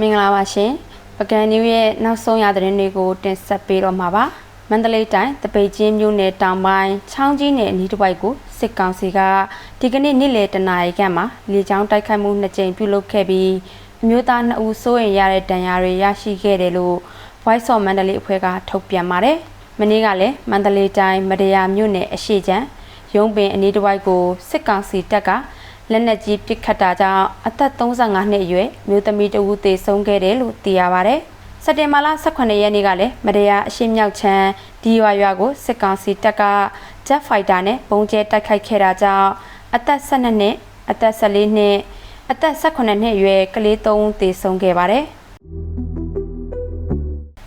မင်္ဂလာပါရှင်ပကံနျူးရဲ့နောက်ဆုံးရသတင်းတွေကိုတင်ဆက်ပေးတော့မှာပါမန္တလေးတိုင်းတပိတ်ချင်းမြို့နယ်တောင်ပိုင်းချောင်းကြီးနယ်အနီးတစ်ဝိုက်ကိုစစ်ကောင်စီကဒီကနေ့နေ့လယ်တနာရီခန့်မှာလေကြောင်းတိုက်ခိုက်မှုနှစ်ကြိမ်ပြုလုပ်ခဲ့ပြီးအမျိုးသား2ဦးစိုးရင်ရတဲ့ဒဏ်ရာတွေရရှိခဲ့တယ်လို့ Voice of Mandalay အဖွဲ့ကထုတ်ပြန်ပါတယ်မနေ့ကလည်းမန္တလေးတိုင်းမတရားမြို့နယ်အရှိချမ်းရုံးပင်အနီးတစ်ဝိုက်ကိုစစ်ကောင်စီတပ်က လက်နက်ကြီးပစ်ခတ်တာကြောင့်အသက်35နှစ်အရွယ်မျိုးသမီးတဦးသေဆုံးခဲ့တယ်လို့သိရပါဗျ။စက်တင်ဘာလ18ရက်နေ့ကလည်းမတရားအရှိမြောက်ချမ်းဒီရွာရွာကိုစစ်ကောင်စီတပ်က Jet Fighter နဲ့ပုံကျဲတိုက်ခိုက်ခဲ့တာကြောင့်အသက်12နှစ်အသက်14နှစ်အသက်18နှစ်အရွယ်ကလေး3ဦးသေဆုံးခဲ့ပါတယ်။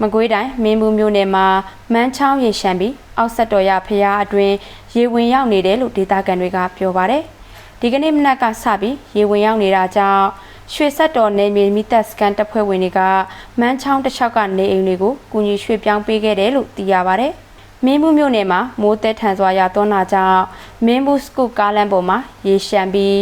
မကွေးတိုင်းမင်းဘူးမြို့နယ်မှာမန်းချောင်းရေရှမ်းပြီးအောက်ဆက်တော်ရဖျားအတွင်းရေဝင်ရောက်နေတယ်လို့ဒေသခံတွေကပြောပါတယ်။ ဒီကနေ့မနက်ကစပြီးရေဝင်ရောက်နေတာကြောင့်ရွှေဆက်တော်နေမြေမိသက်စကန်တပ်ဖွဲ့ဝင်တွေကမန်းချောင်းတစ်လျှောက်ကနေအိမ်တွေကိုကူညီရွှေ့ပြောင်းပေးခဲ့တယ်လို့သိရပါဗျ။မင်းဘူးမြို့နယ်မှာမိုးတဲထန်စွာရသွန်းတာကြောင့်မင်းဘူးစကုကားလမ်းပေါ်မှာရေရှမ်းပြီး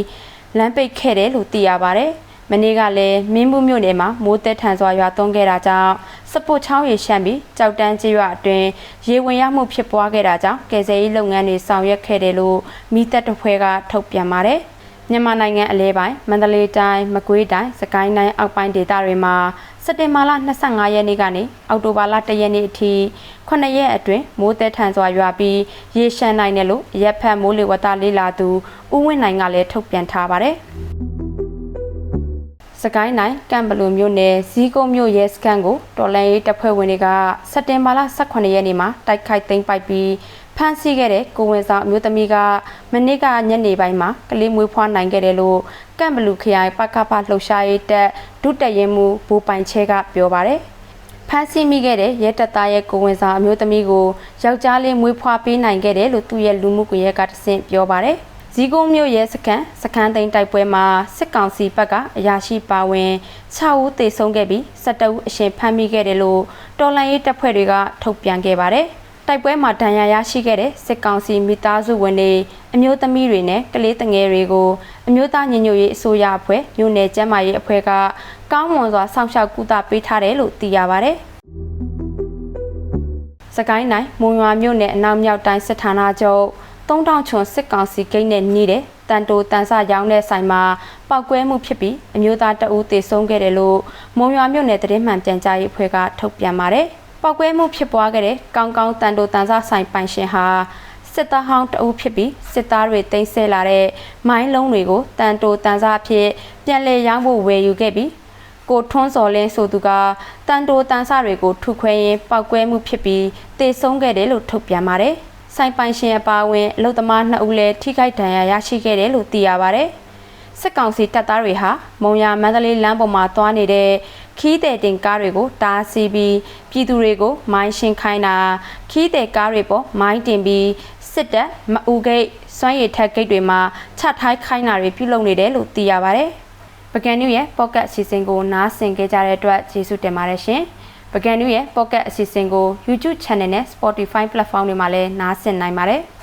လမ်းပိတ်ခဲ့တယ်လို့သိရပါဗျ။မနေ့ကလည်းမင်းဘူးမြို့နယ်မှာမိုးသက်ထန်စွာရွာသွန်းခဲ့တာကြောင့် စပုတ်ချောင်းရေရှမ်းပြီးကြောက်တန်းကျေးရွာအတွင်းရေဝင်ရမှုဖြစ်ပွားခဲ့တာကြောင့်ကယ်ဆယ်ရေးလုပ်ငန်းတွေဆောင်ရွက်ခဲ့တယ်လို့မိသက်တဖွဲကထုတ်ပြန်ပါတယ်မြန်မာနိုင်ငံအလဲပိုင်းမန္တလေးတိုင်းမကွေးတိုင်းစကိုင်းတိုင်းအောက်ပိုင်းဒေသတွေမှာစက်တင်ဘာလ25ရက်နေ့ကနေအောက်တိုဘာလ1ရက်နေ့အထိ9ရက်အတွင်းမိုးတဲထန်စွာရွာပြီးရေရှမ်းနိုင်တယ်လို့ရက်ဖက်မိုးလေဝသလေးလာသူဦးဝင်းနိုင်ကလည်းထုတ်ပြန်ထားပါတယ်။ စကိုင်းတိုင်းကံပလူမြို့နယ်ဇီးကုန်းမြို့ရဲစခန်းကိုတော်လန်ရေးတပ်ဖွဲ့ဝင်တွေကစက်တင်ဘာလ18ရက်နေ့မှာတိုက်ခိုက်သိမ်းပိုက်ပြီးဖမ်းဆီးခဲ့တဲ့ကိုဝင်ဆောင်အမျိုးသမီးကမနေ့ကညနေပိုင်းမှာကလေးမွေးဖွားနိုင်ခဲ့တယ်လို့ကံပလူခရိုင်ပကပလှုပ်ရှားရေးတပ်ဒုတက်ရင်မှုဘူပိုင်ချဲကပြောပါတယ်ဖမ်းဆီးမိခဲ့တဲ့ရဲတပ်သားရဲ့ကိုဝင်ဆောင်အမျိုးသမီးကိုယောက်ျားလေးမွေးဖွားပေးနိုင်ခဲ့တယ်လို့သူ့ရဲ့လူမှုကွန်ရက်ကတဆင့်ပြောပါတယ်။ ဇီးကုန်းမြို့ရဲစခန်းစခန်းသိမ်းတိုက်ပွဲမှာစစ်ကောင်စီဘက်ကအရာရှိပါဝင်6ဦးသေဆုံးခဲ့ပြီး17ဦးအရှင်ဖမ်းမိခဲ့တယ်လို့တော်လှန်ရေးတပ်ဖွဲ့တွေကထုတ်ပြန်ခဲ့ပါတယ်။တိုက်ပွဲမှာဒဏ်ရာရရှိခဲ့တဲ့စစ်ကောင်စီမိသားစုဝင်တွေအမျိုးသမီးတွေနဲ့ကလေးတငယ်တွေကိုအမျိုးသားညီညွတ်ရေးအစိုးရအဖွဲ့မြို့နယ်ကျန်းမာရေးအဖွဲ့ကကောင်းမွန်စွာစောင့်ရှောက်ကူတာပေးထားတယ်လို့သိရပါတယ်။စကိုင်းတိုင်းမုံရွာမြို့နယ်အနောက်မြောက်တိုင်းစစ်ဌာနချုပ် 3000ချွန်စစ်ကောင်စီဂိတ်နဲ့နှီးတဲ့တန်တိုတန်ဆရောင်းတဲ့ဆိုင်မှာပောက်ကွဲမှုဖြစ်ပြီးအမျိုးသားတအူးသေဆုံးခဲ့တယ်လို့မုံရွာမြို့နယ်တရင်မှန်ပြန်ကြားရေးအဖွဲ့ကထုတ်ပြန်ပါတယ်။ပောက်ကွဲမှုဖြစ်ပွားခဲ့တဲ့ကောင်းကောင်းတန်တိုတန်ဆဆိုင်ပိုင်ရှင်ဟာစစ်သားဟောင်းတအုပ်ဖြစ်ပြီးစစ်သားတွေတင်ဆက်လာတဲ့မိုင်းလုံးတွေကိုတန်တိုတန်ဆအဖြစ်ပြန်လည်ရောင်းဖို့ဝယ်ယူခဲ့ပြီးကိုထွန်းစော်လင်းဆိုသူကတန်တိုတန်ဆတွေကိုထုခွဲရင်းပောက်ကွဲမှုဖြစ်ပြီးတေဆုံးခဲ့တယ်လို့ထုတ်ပြန်ပါတယ်။ စိုင်ပိုင်ရှင်အပါအဝင်အလုသမား2ဦးလည်းထိခိုက်ဒဏ်ရာရရှိခဲ့တယ်လို့သိရပါဗျ။စစ်ကောင်စီတပ်သားတွေဟာမုံရမန္တလေးလမ်းပေါ်မှာသွားနေတဲ့ခီးတဲ့တင်ကားတွေကိုတားဆီးပြီးပြည်သူတွေကိုမိုင်းရှင်းခိုင်းတာခီးတဲ့ကားတွေပေါ်မိုင်းတင်ပြီးစစ်တပ်မအူဂိတ်စွမ်းရည်ထက်ဂိတ်တွေမှာချထိုင်းခိုင်းတာတွေပြုလုပ်နေတယ်လို့သိရပါဗျ။ပကံနျူရဲ့ပေါ့ကတ်အစီအစဉ်ကိုနားဆင်ကြကြတဲ့အတွက်ကျေးဇူးတင်ပါတယ်ရှင်။ ပကံနူးရဲ့ Pocket အစီအစဉ်ကို YouTube Channel နဲ့ Spotify Platform တွေမှာလည်းနားဆင်နိုင်ပါတယ်။